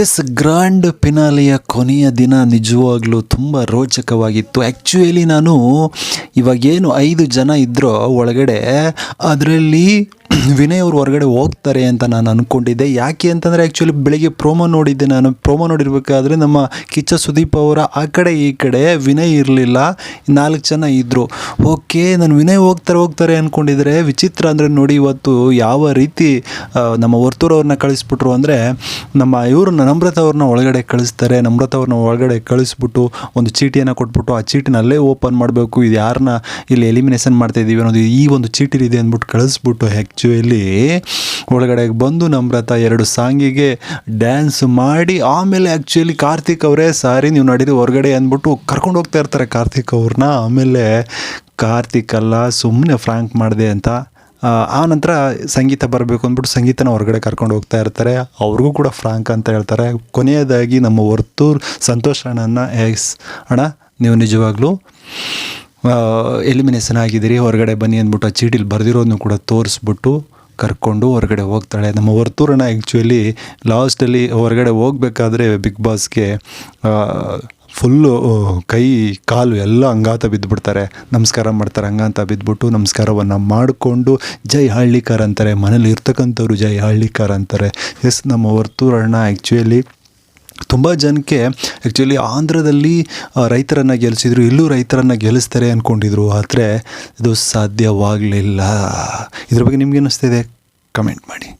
S grand ಪಿನಾಲಿಯ ಕೊನೆಯ ದಿನ ನಿಜವಾಗ್ಲೂ ತುಂಬ ರೋಚಕವಾಗಿತ್ತು. ಆ್ಯಕ್ಚುಯಲಿ ನಾನು ಇವಾಗೇನು ಐದು ಜನ ಇದ್ದರೋ ಒಳಗಡೆ, ಅದರಲ್ಲಿ ವಿನಯ್ ಅವರು ಹೊರಗಡೆ ಹೋಗ್ತಾರೆ ಅಂತ ನಾನು ಅಂದ್ಕೊಂಡಿದ್ದೆ ಯಾಕೆ ಅಂತಂದರೆ ಆ್ಯಕ್ಚುಲಿ ಬೆಳಿಗ್ಗೆ ಪ್ರೋಮೋ ನೋಡಿದ್ದೆ ನಾನು. ಪ್ರೋಮೋ ನೋಡಿರ್ಬೇಕಾದ್ರೆ ನಮ್ಮ ಕಿಚ್ಚ ಸುದೀಪ್ ಅವರ ಆ ಕಡೆ ಈ ಕಡೆ ವಿನಯ್ ಇರಲಿಲ್ಲ. ನಾಲ್ಕು ಜನ ಇದ್ದರು ಓಕೆ, ನಾನು ವಿನಯ್ ಹೋಗ್ತಾರೆ ಹೋಗ್ತಾರೆ ಅಂದ್ಕೊಂಡಿದ್ರೆ ವಿಚಿತ್ರ ಅಂದರೆ ನೋಡಿ ಇವತ್ತು ಯಾವ ರೀತಿ ನಮ್ಮ ವರ್ತೂರವ್ರನ್ನ ಕಳಿಸ್ಬಿಟ್ರು ಅಂದರೆ ನಮ್ಮ ಇವರು ನಮ್ರತ ಅವ್ರನ್ನ ಒಳಗಡೆ ಕಳಿಸ್ತಾರೆ. ನಮ್ರತ ಅವ್ರನ್ನ ಒಳಗಡೆ ಕಳಿಸ್ಬಿಟ್ಟು ಒಂದು ಚೀಟಿಯನ್ನು ಕೊಟ್ಬಿಟ್ಟು ಆ ಚೀಟಿನಲ್ಲೇ ಓಪನ್ ಮಾಡಬೇಕು. ಇದು ಯಾರನ್ನ ಇಲ್ಲಿ ಎಲಿಮಿನೇಷನ್ ಮಾಡ್ತಾಯಿದ್ದೀವಿ ಅನ್ನೋದು ಈ ಒಂದು ಚೀಟಿಲಿದೆ ಅಂದ್ಬಿಟ್ಟು ಕಳಿಸ್ಬಿಟ್ಟು ಆ್ಯಕ್ಚುಲಿ ಒಳಗಡೆ ಬಂದು ನಮ್ರತ ಎರಡು ಸಾಂಗಿಗೆ ಡ್ಯಾನ್ಸ್ ಮಾಡಿ, ಆಮೇಲೆ ಆ್ಯಕ್ಚುಲಿ ಕಾರ್ತಿಕ್ ಅವರೇ, ಸಾರಿ, ನೀವು ನಡೀರಿ ಹೊರಗಡೆ ಅಂದ್ಬಿಟ್ಟು ಕರ್ಕೊಂಡು ಹೋಗ್ತಾ ಇರ್ತಾರೆ ಕಾರ್ತಿಕ್ ಅವ್ರನ್ನ. ಆಮೇಲೆ ಕಾರ್ತಿಕ್, ಅಲ್ಲ ಸುಮ್ಮನೆ ಫ್ರಾಂಕ್ ಮಾಡಿದೆ ಅಂತ. ಆ ನಂತರ ಸಂಗೀತ ಬರಬೇಕು ಅಂದ್ಬಿಟ್ಟು ಸಂಗೀತನ ಹೊರಗಡೆ ಕರ್ಕೊಂಡು ಹೋಗ್ತಾ ಇರ್ತಾರೆ. ಅವ್ರಿಗೂ ಕೂಡ ಫ್ರಾಂಕ್ ಅಂತ ಹೇಳ್ತಾರೆ. ಕೊನೆಯದಾಗಿ ನಮ್ಮ ವರ್ತೂರ್ ಸಂತೋಷ್ ಅಣ್ಣನ ಎಸ್ ಅಣ್ಣ, ನೀವು ನಿಜವಾಗ್ಲೂ ಎಲಿಮಿನೇಷನ್ ಆಗಿದ್ದೀರಿ, ಹೊರಗಡೆ ಬನ್ನಿ ಅಂದ್ಬಿಟ್ಟು ಆ ಚೀಟಿಲಿ ಬರೆದಿರೋದನ್ನು ಕೂಡ ತೋರಿಸ್ಬಿಟ್ಟು ಕರ್ಕೊಂಡು ಹೊರಗಡೆ ಹೋಗ್ತಾಳೆ. ನಮ್ಮ ವರ್ತೂರಣ್ಣ ಆ್ಯಕ್ಚುಲಿ ಲಾಸ್ಟಲ್ಲಿ ಹೊರಗಡೆ ಹೋಗಬೇಕಾದ್ರೆ ಬಿಗ್ ಬಾಸ್ಗೆ ಫುಲ್ಲು ಕೈ, ಕಾಲು ಎಲ್ಲ ಅಂಗಾತ ಬಿದ್ದುಬಿಡ್ತಾರೆ ನಮಸ್ಕಾರ ಮಾಡ್ತಾರೆ ಅಂಗಾತ ಬಿದ್ದುಬಿಟ್ಟು ನಮಸ್ಕಾರವನ್ನು ಮಾಡಿಕೊಂಡು ಜೈ ಹಳ್ಳಿಕಾರ್ ಅಂತಾರೆ. ಮನೇಲಿ ಇರ್ತಕ್ಕಂಥವ್ರು ಜೈ ಹಳ್ಳಿಕಾರ್ ಅಂತಾರೆ. ಎಸ್ ನಮ್ಮ ವರ್ತೂರಣ್ಣ ಆ್ಯಕ್ಚುಲಿ ತುಂಬ ಜನಕ್ಕೆ ಆ್ಯಕ್ಚುಲಿ ಆಂಧ್ರದಲ್ಲಿ ರೈತರನ್ನು ಗೆಲ್ಲಿಸಿದ್ರು ಇಲ್ಲೂ ರೈತರನ್ನು ಗೆಲ್ಲಿಸ್ತಾರೆ ಅಂದ್ಕೊಂಡಿದ್ರು ಆದರೆ ಇದು ಸಾಧ್ಯವಾಗಲಿಲ್ಲ. ಇದ್ರ ಬಗ್ಗೆ ನಿಮ್ಗೆ ಅನ್ನಿಸ್ತಿದೆ ಕಮೆಂಟ್ ಮಾಡಿ.